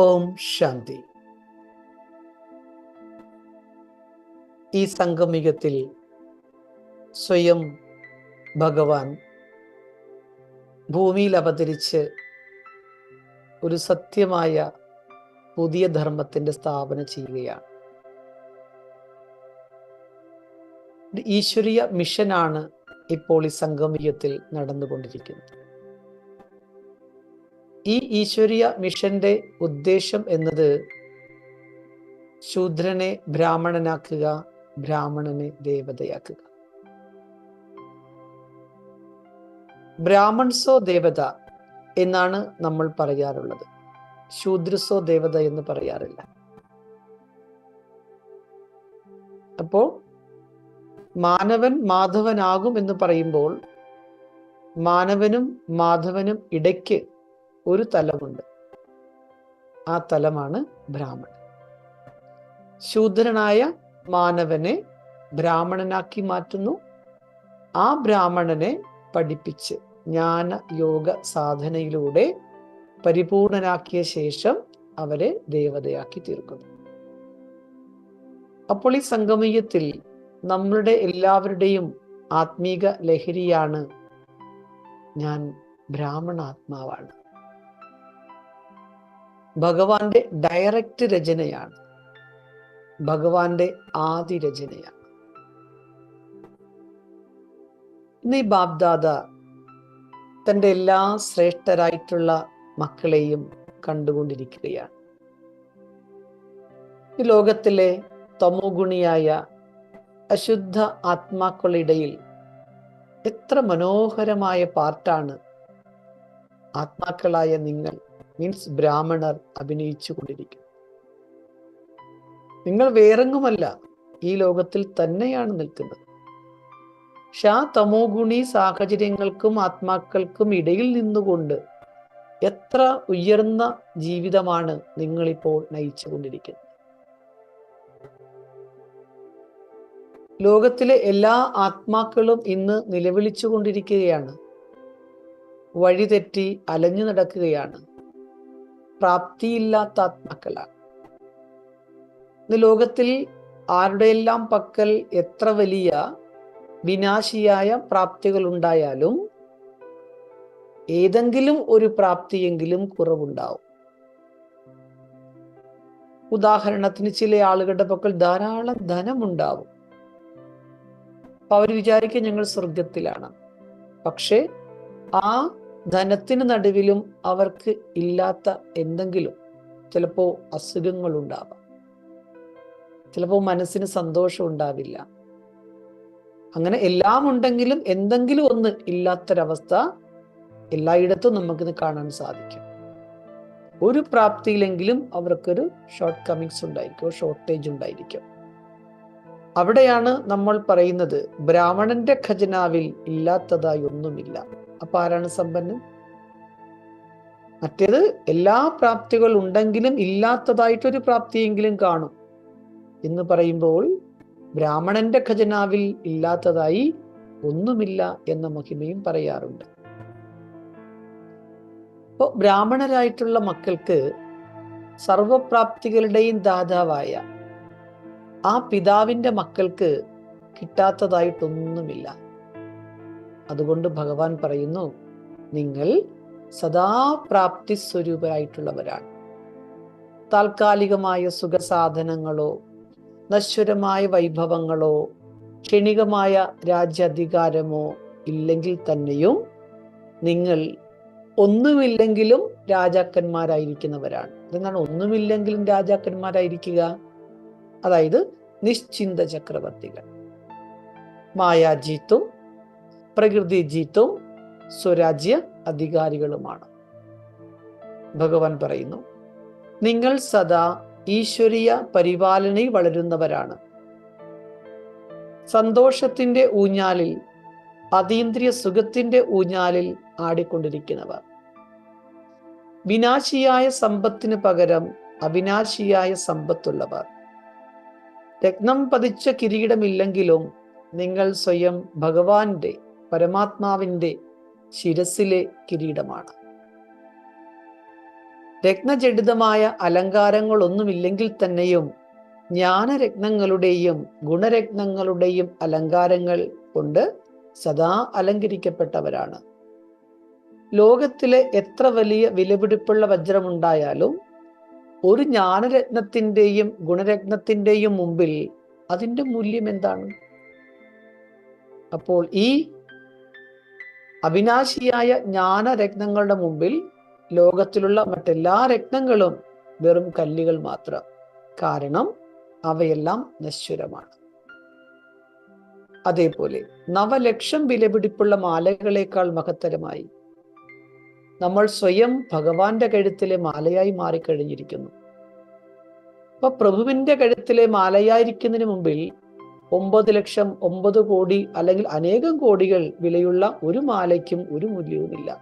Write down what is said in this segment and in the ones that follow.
ഓം ശാന്തി. ഈ സംഗമികത്തിൽ സ്വയം ഭഗവാൻ ഭൂമിയിൽ അവതരിച്ച് ഒരു സത്യമായ പുതിയ ധർമ്മത്തിന്റെ സ്ഥാപന ചെയ്യുകയാണ്. ഈശ്വരീയ മിഷനാണ് ഇപ്പോൾ ഈ സംഗമികത്തിൽ നടന്നുകൊണ്ടിരിക്കുന്നത്. ഈ ഈശ്വരീയ മിഷന്റെ ഉദ്ദേശം എന്നത് ശൂദ്രനെ ബ്രാഹ്മണനാക്കുക ബ്രാഹ്മണനെ ദേവതയാക്കുക. ബ്രാഹ്മൺസോ ദേവത എന്നാണ് നമ്മൾ പറയാറുള്ളത്. ശൂദ്രസോ ദേവത എന്ന് പറയാറില്ല. അപ്പോ മാനവൻ മാധവനാകും എന്ന് പറയുമ്പോൾ മാനവനും മാധവനും ഇടയ്ക്ക് ഒരു തലമുണ്ട്. ആ തലമാണ് ബ്രാഹ്മണൻ. ശൂദ്രനായ മാനവനെ ബ്രാഹ്മണനാക്കി മാറ്റുന്നു. ആ ബ്രാഹ്മണനെ പഠിപ്പിച്ച് ജ്ഞാന യോഗ സാധനയിലൂടെ പരിപൂർണനാക്കിയ ശേഷം അവരെ ദേവതയാക്കി തീർക്കുന്നു. അപ്പോൾ ഈ സംഗമീയത്തിൽ നമ്മളുടെ എല്ലാവരുടെയും ആത്മീക ലഹരിയാണ് ഞാൻ ബ്രാഹ്മണാത്മാവാണ്. ഭഗവാന്റെ ഡയറക്റ്റ് രചനയാണ്. ഭഗവാന്റെ ആദി രചനയാണ്. ഇന്ന് ഈ ബാബ്ദാദ തന്റെ എല്ലാ ശ്രേഷ്ഠരായിട്ടുള്ള മക്കളെയും കണ്ടുകൊണ്ടിരിക്കുകയാണ്. ഈ ലോകത്തിലെ തമോഗുണിയായ അശുദ്ധ ആത്മാക്കളിടയിൽ എത്ര മനോഹരമായ പാർട്ടാണ് ആത്മാക്കളായ നിങ്ങൾ മീൻസ് ബ്രാഹ്മണർ അഭിനയിച്ചു കൊണ്ടിരിക്കുന്നു. നിങ്ങൾ വേറെങ്ങുമല്ല ഈ ലോകത്തിൽ തന്നെയാണ് നിൽക്കുന്നത്. പക്ഷെ ആ തമോ ഗുണി സാഹചര്യങ്ങൾക്കും ആത്മാക്കൾക്കും ഇടയിൽ നിന്നുകൊണ്ട് എത്ര ഉയർന്ന ജീവിതമാണ് നിങ്ങളിപ്പോൾ നയിച്ചു കൊണ്ടിരിക്കുന്നത്. ലോകത്തിലെ എല്ലാ ആത്മാക്കളും ഇന്ന് നിലവിളിച്ചു കൊണ്ടിരിക്കുകയാണ്. വഴിതെറ്റി അലഞ്ഞു നടക്കുകയാണ്. പ്രാപ്തിയില്ലാത്ത ആത്മാക്കളാണ്. ഇന്ന് ലോകത്തിൽ ആരുടെയെല്ലാം പക്കൽ എത്ര വലിയ വിനാശിയായ പ്രാപ്തികൾ ഉണ്ടായാലും ഏതെങ്കിലും ഒരു പ്രാപ്തിയെങ്കിലും കുറവുണ്ടാവും. ഉദാഹരണത്തിന് ചില ആളുകളുടെ പക്കൽ ധാരാളം ധനമുണ്ടാവും. അപ്പൊ അവർ വിചാരിക്കും ഞങ്ങൾ സ്വർഗത്തിലാണ് പക്ഷേ ആ ധനത്തിന് നടുവിലും അവർക്ക് ഇല്ലാത്ത എന്തെങ്കിലും ചിലപ്പോൾ അസുഖങ്ങൾ ഉണ്ടാവാം ചിലപ്പോൾ മനസ്സിന് സന്തോഷം ഉണ്ടാവില്ല. അങ്ങനെ എല്ലാം ഉണ്ടെങ്കിലും എന്തെങ്കിലും ഒന്ന് ഇല്ലാത്തൊരവസ്ഥ എല്ലായിടത്തും നമുക്കിത് കാണാൻ സാധിക്കും. ഒരു പ്രാപ്തിയിലെങ്കിലും അവർക്കൊരു ഷോർട്ട് കമ്മിങ്സ് ഉണ്ടായിരിക്കും ഷോർട്ടേജ് ഉണ്ടായിരിക്കും. അവിടെയാണ് നമ്മൾ പറയുന്നത് ബ്രാഹ്മണന്റെ ഖജനാവിൽ ഇല്ലാത്തതായി ഒന്നുമില്ല. അപ്പൊ ആരാണ് സമ്പന്നൻ? മറ്റേത് എല്ലാ പ്രാപ്തികൾ ഉണ്ടെങ്കിലും ഇല്ലാത്തതായിട്ടൊരു പ്രാപ്തിയെങ്കിലും കാണും. എന്ന് പറയുമ്പോൾ ബ്രാഹ്മണന്റെ ഖജനാവിൽ ഇല്ലാത്തതായി ഒന്നുമില്ല എന്ന മഹിമയും പറയാറുണ്ട്. അപ്പോൾ ബ്രാഹ്മണരായിട്ടുള്ള മക്കൾക്ക് സർവപ്രാപ്തികളുടെയും ദാതാവായ ആ പിതാവിന്റെ മക്കൾക്ക് കിട്ടാത്തതായിട്ടൊന്നുമില്ല. അതുകൊണ്ട് ഭഗവാൻ പറയുന്നു നിങ്ങൾ സദാപ്രാപ്തി സ്വരൂപരായിട്ടുള്ളവരാണ് താൽക്കാലികമായ സുഖസാധനങ്ങളോ നശ്വരമായ വൈഭവങ്ങളോ ക്ഷണികമായ രാജ്യാധികാരമോ ഇല്ലെങ്കിൽ തന്നെയും നിങ്ങൾ ഒന്നുമില്ലെങ്കിലും രാജാക്കന്മാരായിരിക്കുന്നവരാണ്. എന്നാണ് ഒന്നുമില്ലെങ്കിലും രാജാക്കന്മാരായിരിക്കുക? അതായത് നിശ്ചിന്ത ചക്രവർത്തികൾ. മായാജീത്തും പ്രകൃതി ജീത്തും സ്വരാജ്യ അധികാരികളുമാണ്. ഭഗവാൻ പറയുന്നു നിങ്ങൾ സദാ ഈശ്വരീയ പരിപാലനയിൽ വളരുന്നവരാണ്. സന്തോഷത്തിന്റെ ഊഞ്ഞാലിൽ അതീന്ദ്രിയ സുഖത്തിന്റെ ഊഞ്ഞാലിൽ ആടിക്കൊണ്ടിരിക്കുന്നവർ. വിനാശിയായ സമ്പത്തിന് പകരം അവിനാശിയായ സമ്പത്തുള്ളവർ. രത്നം പതിച്ച കിരീടമില്ലെങ്കിലും നിങ്ങൾ സ്വയം ഭഗവാന്റെ പരമാത്മാവിന്റെ ശിരസിലെ കിരീടമാണ്. രത്നജഡിതമായ അലങ്കാരങ്ങളൊന്നുമില്ലെങ്കിൽ തന്നെയും ജ്ഞാനരത്നങ്ങളുടെയും ഗുണരത്നങ്ങളുടെയും അലങ്കാരങ്ങൾ കൊണ്ട് സദാ അലങ്കരിക്കപ്പെട്ടവരാണ്. ലോകത്തിലെ എത്ര വലിയ വിലപിടിപ്പുള്ള വജ്രമുണ്ടായാലും ഒരു ജ്ഞാനരത്നത്തിന്റെയും ഗുണരത്നത്തിന്റെയും മുമ്പിൽ അതിന്റെ മൂല്യം എന്താണ്? അപ്പോൾ ഈ അവിനാശിയായ ജ്ഞാനരത്നങ്ങളുടെ മുമ്പിൽ ലോകത്തിലുള്ള മറ്റെല്ലാ രത്നങ്ങളും വെറും കല്ലുകൾ മാത്രം. കാരണം അവയെല്ലാം നശ്വരമാണ്. അതേപോലെ നവലക്ഷം വിലപിടിപ്പുള്ള മാലകളേക്കാൾ മഹത്തരമായി. നമ്മൾ സ്വയം ഭഗവാന്റെ കഴുത്തിലെ മാലയായി മാറിക്കഴിഞ്ഞിരിക്കുന്നു. അപ്പൊ പ്രഭുവിന്റെ കഴുത്തിലെ മാലയായിരിക്കുന്നതിന് മുമ്പിൽ ഒമ്പത് ലക്ഷം ഒമ്പത് കോടി അല്ലെങ്കിൽ അനേകം കോടികൾ വിലയുള്ള ഒരു മാലയ്ക്കും ഒരു മൂല്യവുമില്ല.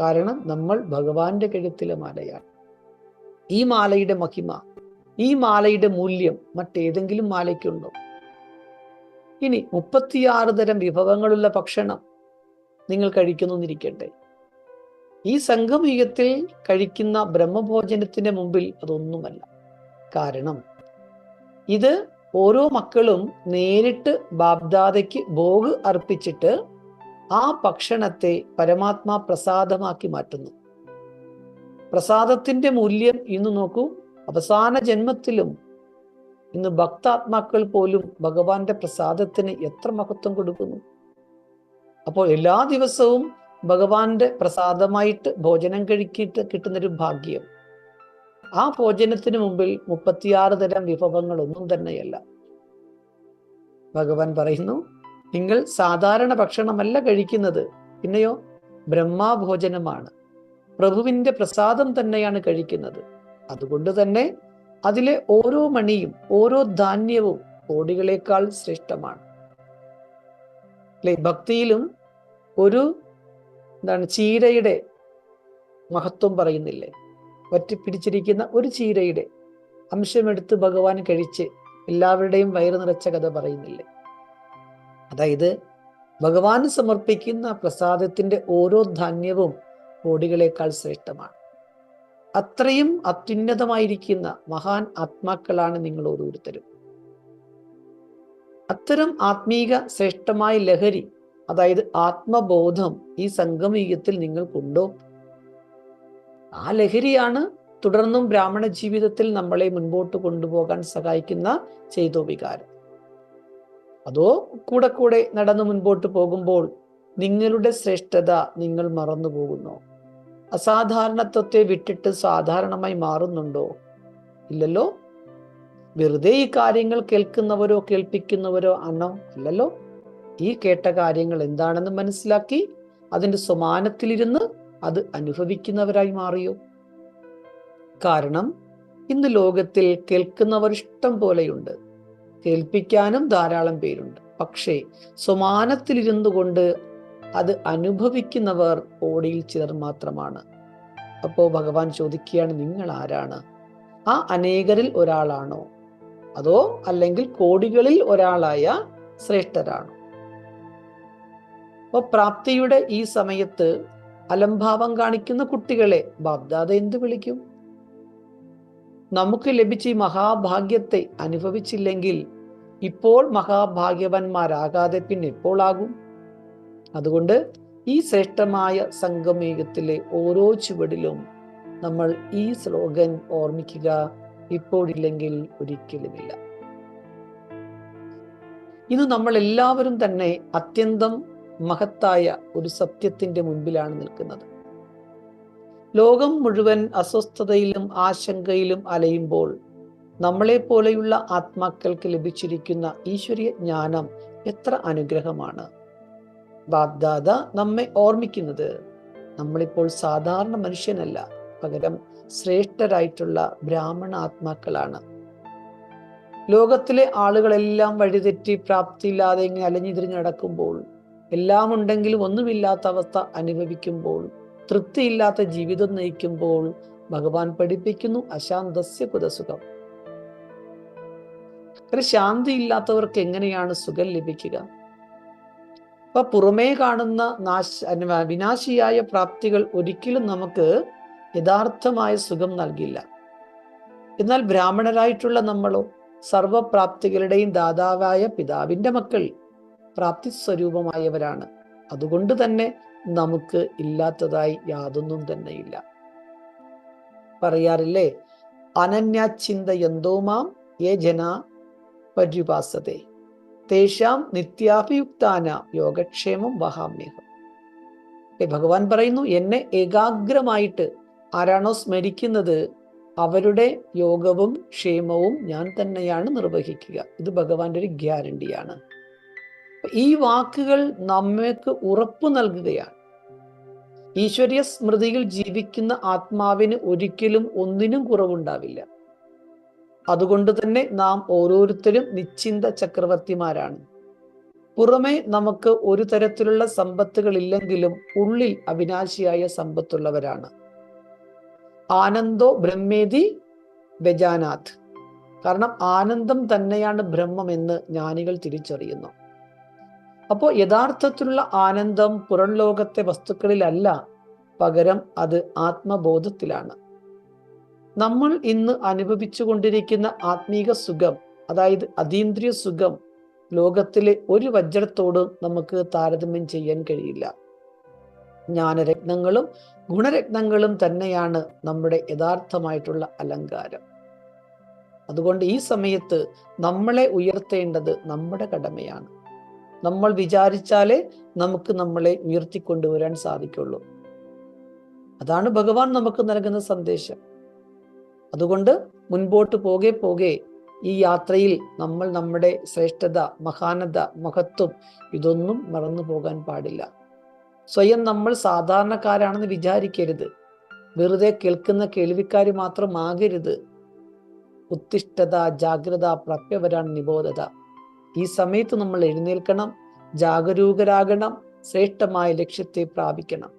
കാരണം നമ്മൾ ഭഗവാന്റെ കഴുത്തിലെ മാലയാണ്. ഈ മാലയുടെ മഹിമ ഈ മാലയുടെ മൂല്യം മറ്റേതെങ്കിലും മാലയ്ക്കുണ്ടോ? ഇനി മുപ്പത്തിയാറ് തരം വിഭവങ്ങളുള്ള ഭക്ഷണം നിങ്ങൾ കഴിക്കുന്നു എന്നിരിക്കട്ടെ ഈ സംഘമീയത്തിൽ കഴിക്കുന്ന ബ്രഹ്മഭോജനത്തിന്റെ മുമ്പിൽ അതൊന്നുമല്ല. കാരണം ഇത് ഓരോ മക്കളും നേരിട്ട് ബാബ്ദാദയ്ക്ക് ഭോഗ് അർപ്പിച്ചിട്ട് ആ ഭക്ഷണത്തെ പരമാത്മാ പ്രസാദമാക്കി മാറ്റുന്നു. പ്രസാദത്തിന്റെ മൂല്യം ഇന്ന് നോക്കൂ. അവസാന ജന്മത്തിലും ഇന്ന് ഭക്താത്മാക്കൾ പോലും ഭഗവാന്റെ പ്രസാദത്തിന് എത്ര മഹത്വം കൊടുക്കുന്നു. അപ്പോൾ എല്ലാ ദിവസവും ഭഗവാന്റെ പ്രസാദമായിട്ട് ഭോജനം കഴിക്കിയിട്ട് കിട്ടുന്നൊരു ഭാഗ്യം. ആ ഭോജനത്തിന് മുമ്പിൽ മുപ്പത്തിയാറ് തരം വിഭവങ്ങൾ ഒന്നും തന്നെയല്ല. ഭഗവാൻ പറയുന്നു നിങ്ങൾ സാധാരണ ഭക്ഷണമല്ല കഴിക്കുന്നത്. പിന്നെയോ ബ്രഹ്മാഭോജനമാണ്. പ്രഭുവിന്റെ പ്രസാദം തന്നെയാണ് കഴിക്കുന്നത്. അതുകൊണ്ട് തന്നെ അതിലെ ഓരോ മണിയും ഓരോ ധാന്യവും കോടികളേക്കാൾ ശ്രേഷ്ഠമാണ്. അല്ലെ? ഭക്തിയിലും ഒരു എന്താണ് ചീരയുടെ മഹത്വം പറയുന്നില്ലേ? ഒറ്റ പിടിച്ചിരിക്കുന്ന ഒരു ചീരയുടെ അംശമെടുത്ത് ഭഗവാൻ കഴിച്ച് എല്ലാവരുടെയും വയറ് നിറച്ച കഥ പറയുന്നില്ലേ? അതായത് ഭഗവാന് സമർപ്പിക്കുന്ന പ്രസാദത്തിന്റെ ഓരോ ധാന്യവും കോടികളേക്കാൾ ശ്രേഷ്ഠമാണ്. അത്രയും അത്യുന്നതമായിരിക്കുന്ന മഹാൻ ആത്മാക്കളാണ് നിങ്ങൾ ഓരോരുത്തരും അത്തരം ആത്മീക ശ്രേഷ്ഠമായ ലഹരി അതായത് ആത്മബോധം ഈ സംഗമീയത്തിൽ നിങ്ങൾക്കുണ്ടോ? ആ ലഹരിയാണ് തുടർന്നും ബ്രാഹ്മണ ജീവിതത്തിൽ നമ്മളെ മുൻപോട്ട് കൊണ്ടുപോകാൻ സഹായിക്കുന്ന ചെയ്തോ വികാരം. അതോ കൂടെ കൂടെ നടന്നു മുൻപോട്ട് പോകുമ്പോൾ നിങ്ങളുടെ ശ്രേഷ്ഠത നിങ്ങൾ മറന്നു പോകുന്നു അസാധാരണത്വത്തെ വിട്ടിട്ട് സാധാരണമായി മാറുന്നുണ്ടോ? ഇല്ലല്ലോ? വെറുതെ ഈ കാര്യങ്ങൾ കേൾക്കുന്നവരോ കേൾപ്പിക്കുന്നവരോ ആണോ? അല്ലല്ലോ? ഈ കേട്ട കാര്യങ്ങൾ എന്താണെന്ന് മനസ്സിലാക്കി അതിന്റെ സമാനത്തിലിരുന്ന് അത് അനുഭവിക്കുന്നവരായി മാറിയോ? കാരണം ഇന്ന് ലോകത്തിൽ കേൾക്കുന്നവർ ഇഷ്ടം പോലെയുണ്ട്. കേൾപ്പിക്കാനും ധാരാളം പേരുണ്ട്. പക്ഷേ സമാനത്തിലിരുന്നു കൊണ്ട് അത് അനുഭവിക്കുന്നവർ ഓടിയിൽ ചിലർ മാത്രമാണ്. അപ്പോൾ ഭഗവാൻ ചോദിക്കുകയാണ് നിങ്ങൾ ആരാണ്? ആ അനേകരിൽ ഒരാളാണോ? അതോ അല്ലെങ്കിൽ കോടികളിൽ ഒരാളായ ശ്രേഷ്ഠരാണോ? അപ്പോൾ പ്രാപ്തിയുടെ ഈ സമയത്ത് അലംഭാവം കാണിക്കുന്ന കുട്ടികളെ ബാബ്ദാദ എന്തു വിളിക്കും? നമുക്ക് ലഭിച്ച ഈ മഹാഭാഗ്യത്തെ അനുഭവിച്ചില്ലെങ്കിൽ ഇപ്പോൾ മഹാഭാഗ്യവന്മാരാകാതെ പിന്നെ എപ്പോൾ ആകും. അതുകൊണ്ട് ഈ ശ്രേഷ്ഠമായ സംഗമേകത്തിലെ ഓരോ ചുവടിലും നമ്മൾ ഈ സ്ലോഗൻ ഓർമ്മിക്കുക ഇപ്പോഴില്ലെങ്കിൽ ഒരിക്കലുമില്ല. ഇന്ന് നമ്മൾ എല്ലാവരും തന്നെ അത്യന്തം മഹത്തായ ഒരു സത്യത്തിന്റെ മുൻപിലാണ് നിൽക്കുന്നത്. ലോകം മുഴുവൻ അസ്വസ്ഥതയിലും ആശങ്കയിലും അലയുമ്പോൾ നമ്മളെ പോലെയുള്ള ആത്മാക്കൾക്ക് ലഭിച്ചിരിക്കുന്ന ഈശ്വരീയ ജ്ഞാനം എത്ര അനുഗ്രഹമാണ്. ബാബ്ദാദ നമ്മെ ഓർമ്മിക്കുന്നത് നമ്മളിപ്പോൾ സാധാരണ മനുഷ്യനല്ല പകരം ശ്രേഷ്ഠരായിട്ടുള്ള ബ്രാഹ്മണ ആത്മാക്കളാണ്. ലോകത്തിലെ ആളുകളെല്ലാം വഴിതെറ്റി പ്രാപ്തിയില്ലാതെ ഇങ്ങനെ അലഞ്ഞിതിരിഞ്ഞ് നടക്കുമ്പോൾ എല്ലാം ഉണ്ടെങ്കിലും ഒന്നുമില്ലാത്ത അവസ്ഥ അനുഭവിക്കുമ്പോൾ തൃപ്തിയില്ലാത്ത ജീവിതം നയിക്കുമ്പോൾ ഭഗവാൻ പഠിപ്പിക്കുന്നു അശാന്തസ്യ കുതസുഖം ഒരു ശാന്തി ഇല്ലാത്തവർക്ക് എങ്ങനെയാണ് സുഖം ലഭിക്കുക? അപ്പൊ പുറമേ കാണുന്ന നാശ വിനാശിയായ പ്രാപ്തികൾ ഒരിക്കലും നമുക്ക് യഥാർത്ഥമായ സുഖം നൽകില്ല. എന്നാൽ ബ്രാഹ്മണരായിട്ടുള്ള നമ്മളോ സർവപ്രാപ്തികളുടെയും ദാതാവായ പിതാവിന്റെ മക്കൾ പ്രാപ്തി സ്വരൂപമായവരാണ് അതുകൊണ്ട് തന്നെ നമുക്ക് ഇല്ലാത്തതായി യാതൊന്നും തന്നെയില്ല. പറയാറില്ലേ? അനന്യാചിന്ത എന്തോമാം ഏ ജന പര്യുപാസതേ. തേശാം നിത്യാഭിയുക്താന യോഗക്ഷേമം വഹാമ്യഹം. ഭഗവാൻ പറയുന്നു എന്നെ ഏകാഗ്രമായിട്ട് ആരാണോ സ്മരിക്കുന്നത് അവരുടെ യോഗവും ക്ഷേമവും ഞാൻ തന്നെയാണ് നിർവഹിക്കുക. ഇത് ഭഗവാന്റെ ഒരു ഗ്യാരണ്ടിയാണ്. ഈ വാക്കുകൾ നമ്മൾക്ക് ഉറപ്പു നൽകുകയാണ്. ഈശ്വരീയ സ്മൃതിയിൽ ജീവിക്കുന്ന ആത്മാവിന് ഒരിക്കലും ഒന്നിനും കുറവുണ്ടാവില്ല. അതുകൊണ്ട് തന്നെ നാം ഓരോരുത്തരും നിശ്ചിന്ത ചക്രവർത്തിമാരാണ്. പുറമെ നമുക്ക് ഒരു തരത്തിലുള്ള സമ്പത്തുകൾ ഇല്ലെങ്കിലും ഉള്ളിൽ അവിനാശിയായ സമ്പത്തുള്ളവരാണ്. ആനന്ദോ ബ്രഹ്മേതി ബജാനാഥ് കാരണം ആനന്ദം തന്നെയാണ് ബ്രഹ്മം എന്ന് ജ്ഞാനികൾ തിരിച്ചറിയുന്നു. അപ്പോൾ യഥാർത്ഥത്തിലുള്ള ആനന്ദം പുറം ലോകത്തെ വസ്തുക്കളിലല്ല പകരം അത് ആത്മബോധത്തിലാണ്. നമ്മൾ ഇന്ന് അനുഭവിച്ചു കൊണ്ടിരിക്കുന്ന ആത്മീക സുഖം അതായത് അതീന്ദ്രിയ സുഖം ലോകത്തിലെ ഒരു വജ്രത്തോടും നമുക്ക് താരതമ്യം ചെയ്യാൻ കഴിയില്ല. ജ്ഞാനരത്നങ്ങളും ഗുണരത്നങ്ങളും തന്നെയാണ് നമ്മുടെ യഥാർത്ഥമായിട്ടുള്ള അലങ്കാരം. അതുകൊണ്ട് ഈ സമയത്ത് നമ്മളെ ഉയർത്തേണ്ടത് നമ്മുടെ കടമയാണ്. നമ്മൾ വിചാരിച്ചാലേ നമുക്ക് നമ്മളെ ഉയർത്തിക്കൊണ്ടുവരാൻ സാധിക്കുള്ളൂ. അതാണ് ഭഗവാൻ നമുക്ക് നൽകുന്ന സന്ദേശം. അതുകൊണ്ട് മുൻപോട്ട് പോകെ പോകെ ഈ യാത്രയിൽ നമ്മൾ നമ്മുടെ ശ്രേഷ്ഠത മഹാനത മഹത്വം ഇതൊന്നും മറന്നു പോകാൻ പാടില്ല. സ്വയം നമ്മൾ സാധാരണക്കാരാണെന്ന് വിചാരിക്കരുത്. വെറുതെ കേൾക്കുന്ന കേൾവിക്കാർ മാത്രമാകരുത്. ഉത്തിഷ്ഠത ജാഗ്രത പ്രപ്യവരാണ് നിബോധത. ഈ സമയത്ത് നമ്മൾ എഴുന്നേൽക്കണം ജാഗരൂകരാകണം ശ്രേഷ്ഠമായ ലക്ഷ്യത്തെ പ്രാപിക്കണം.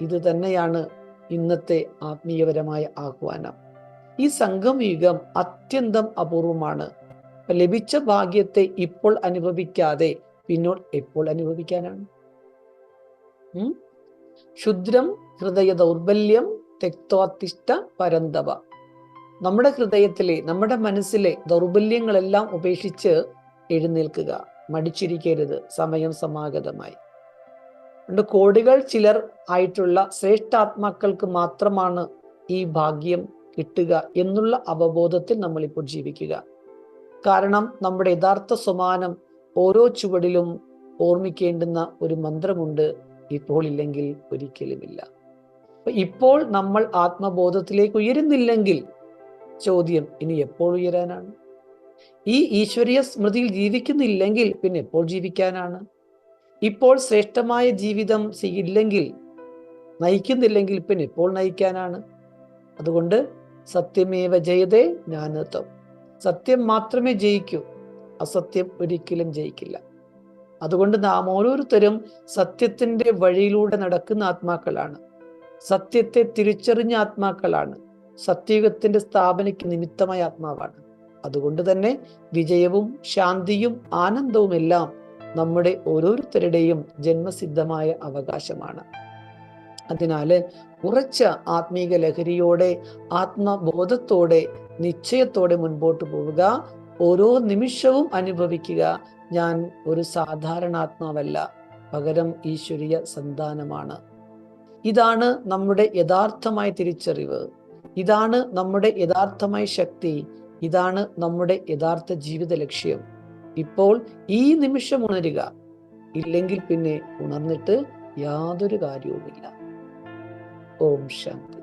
ഇത് തന്നെയാണ് ഇന്നത്തെ ആത്മീയപരമായ ആഹ്വാനം. ഈ സംഗമയുഗം അത്യന്തം അപൂർവമാണ്. ലഭിച്ച ഭാഗ്യത്തെ ഇപ്പോൾ അനുഭവിക്കാതെ പിന്നോട്ട് എപ്പോൾ അനുഭവിക്കാനാണ്? ക്ഷുദ്രം ഹൃദയ ദൗർബല്യം തെക്തോത്തിഷ്ട പരന്തവ നമ്മുടെ ഹൃദയത്തിലെ നമ്മുടെ മനസ്സിലെ ദൗർബല്യങ്ങളെല്ലാം ഉപേക്ഷിച്ച് എഴുന്നേൽക്കുക. മടിച്ചിരിക്കരുത്. സമയം സമാഗതമായി. അതുകൊണ്ട് കോടികൾ ചിലർ ആയിട്ടുള്ള ശ്രേഷ്ഠാത്മാക്കൾക്ക് മാത്രമാണ് ഈ ഭാഗ്യം കിട്ടുക എന്നുള്ള അവബോധത്തിൽ നമ്മളിപ്പോൾ ജീവിക്കുക. കാരണം നമ്മുടെ യഥാർത്ഥ സമാനം ഓരോ ചുവടിലും ഓർമ്മിക്കേണ്ടുന്ന ഒരു മന്ത്രമുണ്ട്. ഇപ്പോൾ ഇല്ലെങ്കിൽ ഒരിക്കലുമില്ല. ഇപ്പോൾ നമ്മൾ ആത്മബോധത്തിലേക്ക് ഉയരുന്നില്ലെങ്കിൽ ചോദ്യം ഇനി എപ്പോൾ ഉയരാനാണ്? ഈ ഈശ്വരീയ സ്മൃതിയിൽ ജീവിക്കുന്നില്ലെങ്കിൽ പിന്നെ എപ്പോൾ ജീവിക്കാനാണ്? ഇപ്പോൾ ശ്രേഷ്ഠമായ ജീവിതം ഇല്ലെങ്കിൽ നയിക്കുന്നില്ലെങ്കിൽ പിന്നെ എപ്പോൾ നയിക്കാനാണ്? അതുകൊണ്ട് സത്യമേവ ജയതേ ജ്ഞാനത്വം സത്യം മാത്രമേ ജയിക്കൂ അസത്യം ഒരിക്കലും ജയിക്കില്ല. അതുകൊണ്ട് നാം ഓരോരുത്തരും സത്യത്തിന്റെ വഴിയിലൂടെ നടക്കുന്ന ആത്മാക്കളാണ്. സത്യത്തെ തിരിച്ചറിഞ്ഞ ആത്മാക്കളാണ്. സത്യയുഗത്തിന്റെ സ്ഥാപനയ്ക്ക് നിമിത്തമായ ആത്മാവാണ്. അതുകൊണ്ട് തന്നെ വിജയവും ശാന്തിയും ആനന്ദവും എല്ലാം നമ്മുടെ ഓരോരുത്തരുടെയും ജന്മസിദ്ധമായ അവകാശമാണ്. അതിനാല് ഉറച്ച ആത്മീക ലഹരിയോടെ ആത്മബോധത്തോടെ നിശ്ചയത്തോടെ മുൻപോട്ട് പോവുക ഓരോ നിമിഷവും അനുഭവിക്കുക ഞാൻ ഒരു സാധാരണ ആത്മാവല്ല പകരം ഈശ്വരീയ സന്താനമാണ്. ഇതാണ് നമ്മുടെ യഥാർത്ഥമായ തിരിച്ചറിവ്. ഇതാണ് നമ്മുടെ യഥാർത്ഥമായ ശക്തി. ഇതാണ് നമ്മുടെ യഥാർത്ഥ ജീവിത ലക്ഷ്യം. ഇപ്പോൾ ഈ നിമിഷം ഉണരുക. ഇല്ലെങ്കിൽ പിന്നെ ഉണർന്നിട്ട് യാതൊരു കാര്യവുമില്ല. ഓം ശാന്തി.